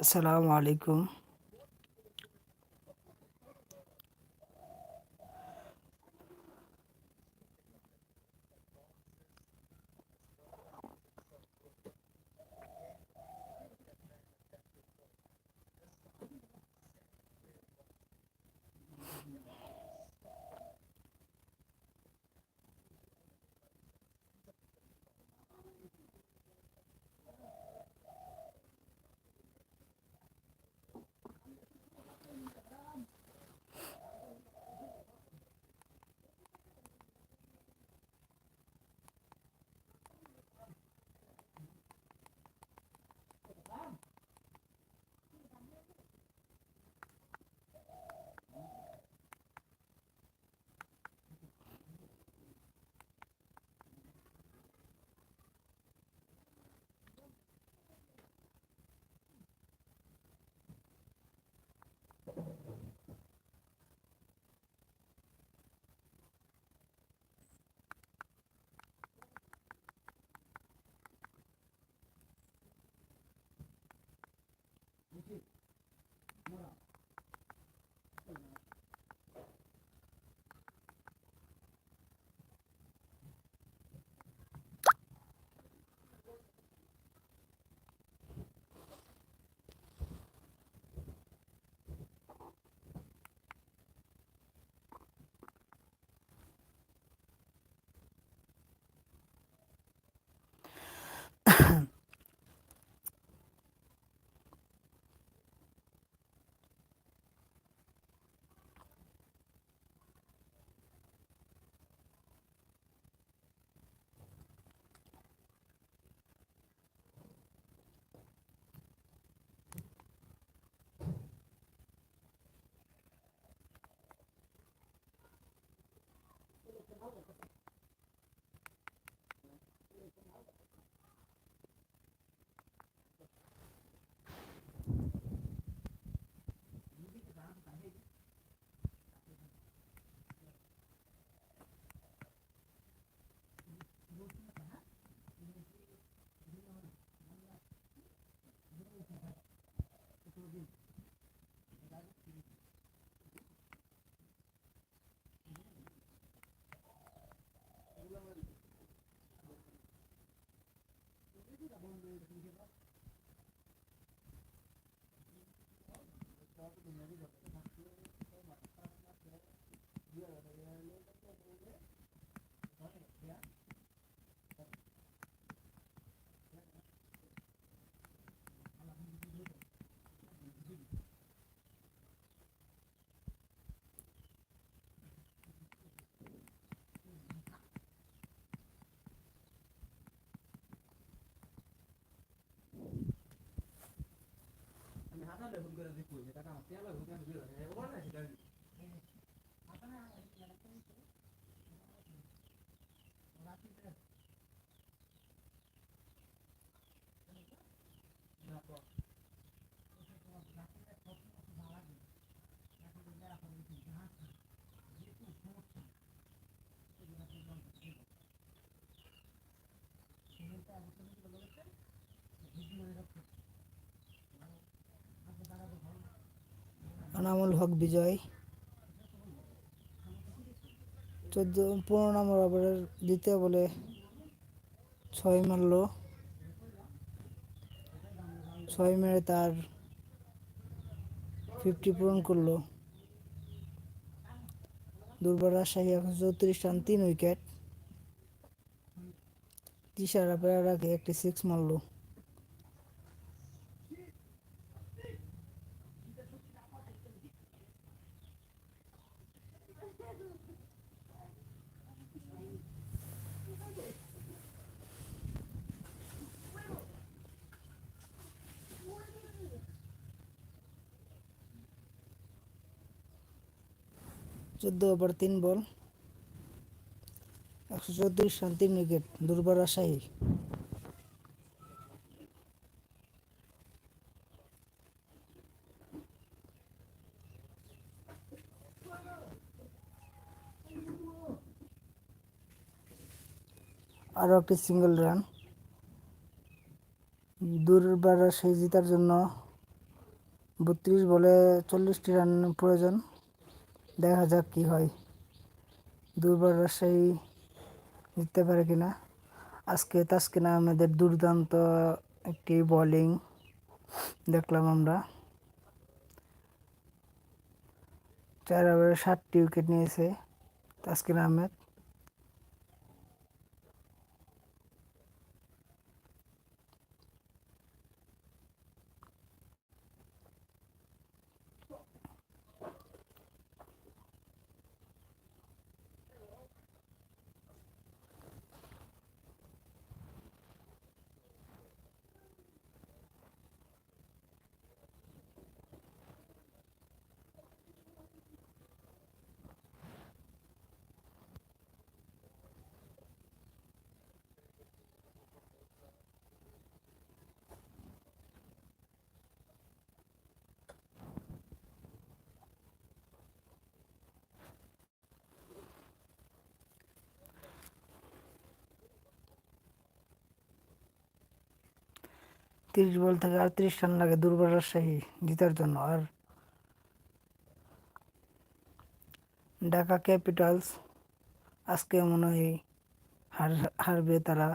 আসসালামু আলাইকুম गरज आहे कोणी कारण आपल्याला होत्या एवढं नाही Thank you. আনামুল হক বিজয়। চোদ্দ, পনেরো নম্বর ওভারের দ্বিতীয় বলে ছয় মারল। ছয় মেরে তার ফিফটি পূরণ করল। দুর্বার রাজশাহী একশো চৌত্রিশ রান, তিন উইকেট। তিসারা পেয়ারাকে একটি সিক্স মারলো। চোদ্দ ওভার তিন বল, একশো চৌত্রিশ রান, তিন উইকেট, দুর্বার রাজশাহী। আরও একটি সিঙ্গেল রান দুর্বার রাজশাহী জেতার জন্য বত্রিশ বলে চল্লিশটি রান প্রয়োজন। দেখা যাক কি হয়। দুর্বার রাজশাহী জিততে পারে কিনা আজকে তাসকিন আমাদের দুর্দান্ত একটি বোলিং দেখলাম আমরা। চার ওভারে সাতটি উইকেট নিয়েছে তাসকিন আহমেদ। তিরিশ বল থেকে আর তিরিশ রান লাগে দুর্বল রাজশাহী জিতার জন্য। আর ঢাকা ক্যাপিটালস আজকে মনে হয় হার হারবে তারা।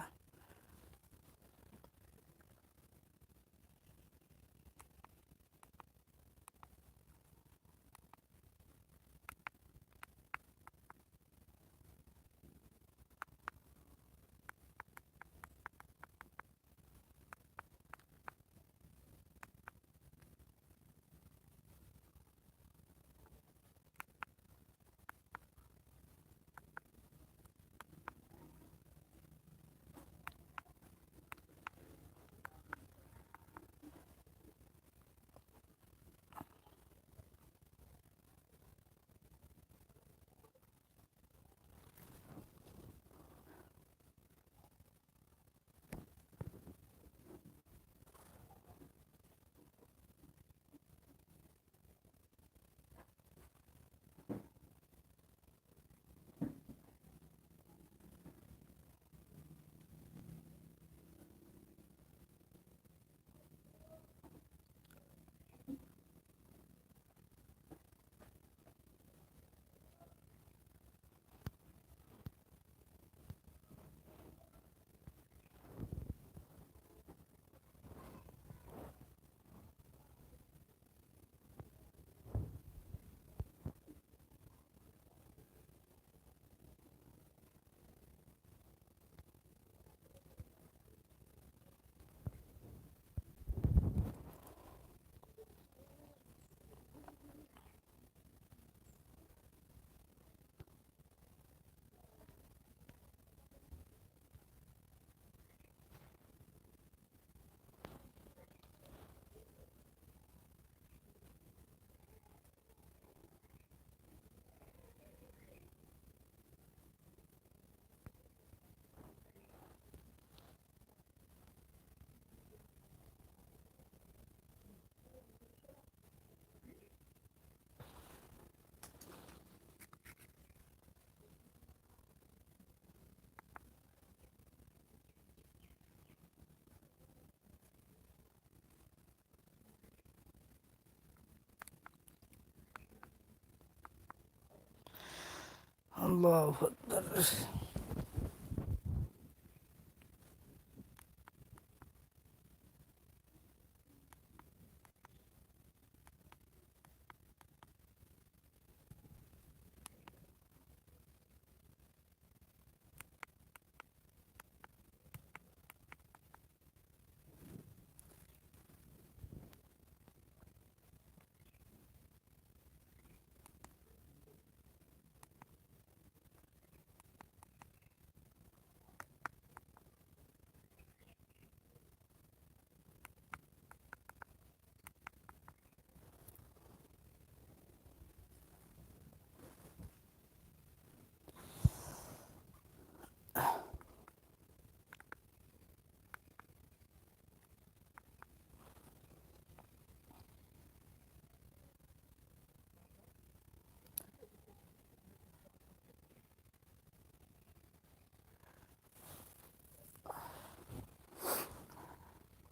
老混蛋！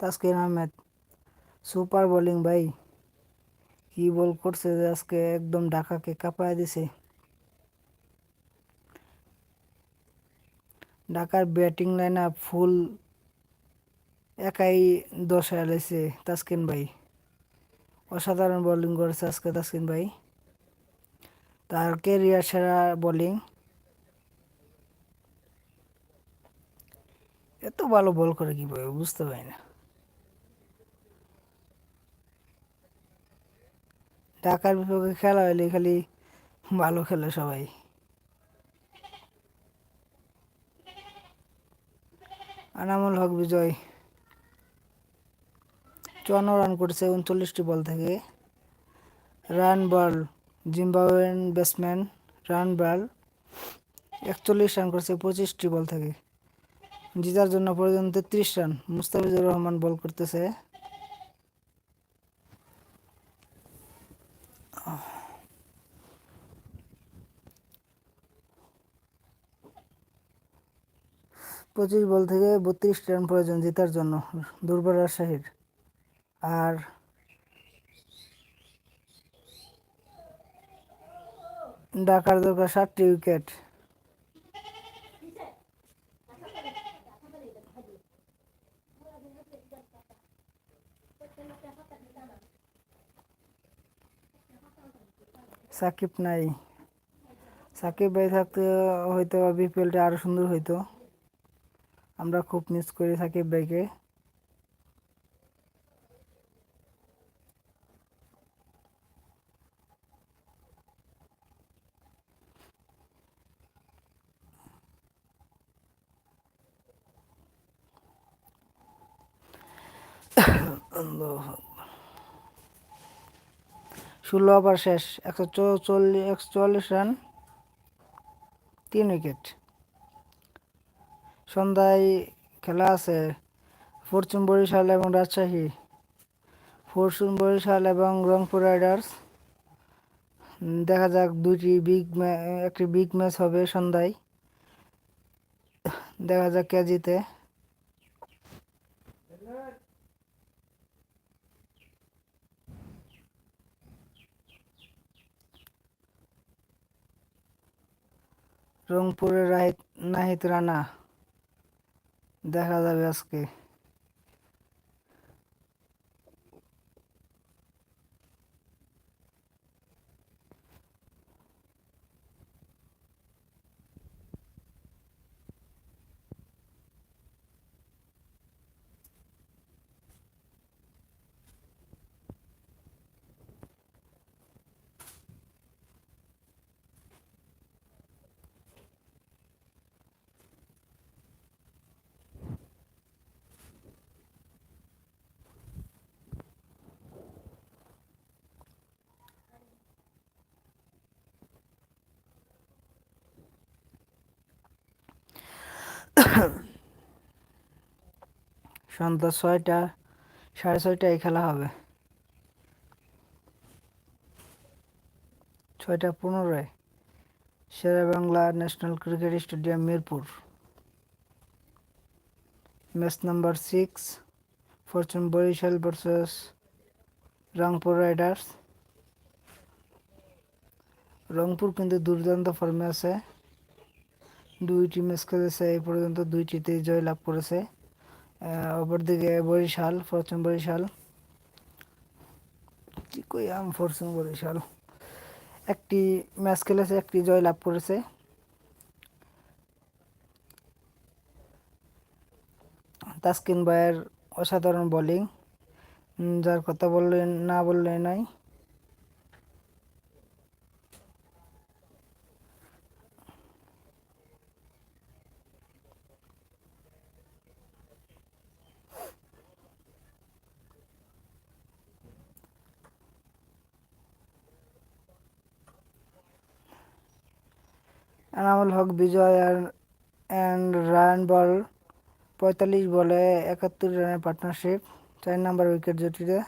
তাসকিন আহমেদ। সুপার বোলিং ভাই, কি বল করছে যে আজকে একদম ঢাকাকে কাঁপায় দিছে। ঢাকার ব্যাটিং লাইন আপ ফুল একাই দশায় লেছে তাসকিন ভাই। অসাধারণ বোলিং করেছে আজকে তাসকিন ভাই। তার কেরিয়ার সেরা বোলিং। এত ভালো বল করে কীভাবে বুঝতে পারি না। ঢাকার বিপক্ষে খেলা হলে খালি ভালো খেলে সবাই। আনামুল হক বিজয়। চুয়ান্ন রান করেছে উনচল্লিশটি বল থেকে। Run ball Zimbabwean batsman run ball, একচল্লিশ রান করেছে পঁচিশটি বল থেকে। জিতার জন্য প্রয়োজন তেত্রিশ রান মুস্তাফিজুর রহমান বল করতেছে। পঁচিশ বল থেকে বত্রিশ রান প্রয়োজন জেতার জন্য দুর্বল রাজশাহীর। আর ডাকার দরকার সাতটি উইকেট। সাকিব নাই। সাকিব ভাই থাকতে হয়তো বিপিএলটা আরও সুন্দর হইতো। আমরা খুব মিস করে থাকি ভাইকে ষোলো ওভার শেষ, একশো চৌচল্লিশ একশো চুয়াল্লিশ রান তিন উইকেট সন্ধ্যায় খেলা আছে। ফরচুন বরিশাল এবং রাজশাহী। ফরচুন বরিশাল এবং রংপুর রাইডার্স। দেখা যাক দুইটি বিগ একটি বিগ ম্যাচ হবে সন্ধ্যায়। দেখা যাক কে জিতে। রংপুরের নাহিদ রানা। দেখা যাবে আজকে। সন্ধ্যা ছয়টা, সাড়ে ছয়টায় খেলা হবে। ছয়টা পনেরোয় Shere Bangla national cricket stadium Mirpur. Match number six, fortune Barishal versus Rangpur riders. Rangpur কিন্তু দুর্দান্ত ফর্মে আছে। দুইটি ম্যাচ খেলেছে, এই পর্যন্ত দুইটিতেই জয় লাভ করেছে অপরদিকে বরিশাল ফরচুন বরিশাল। কি কই আম ফরচুন বরিশাল। একটি ম্যাচ খেলেছে, একটি জয় লাভ করেছে। তাসকিন ভাইয়ের অসাধারণ বোলিং যার কথা বললেন, না বললে নয় এনামুল হক, বিজয় অ্যান্ড রায়ন বল পঁয়তাল্লিশ বলে একাত্তর রানের পার্টনারশিপ চার নাম্বার উইকেট জুটিতে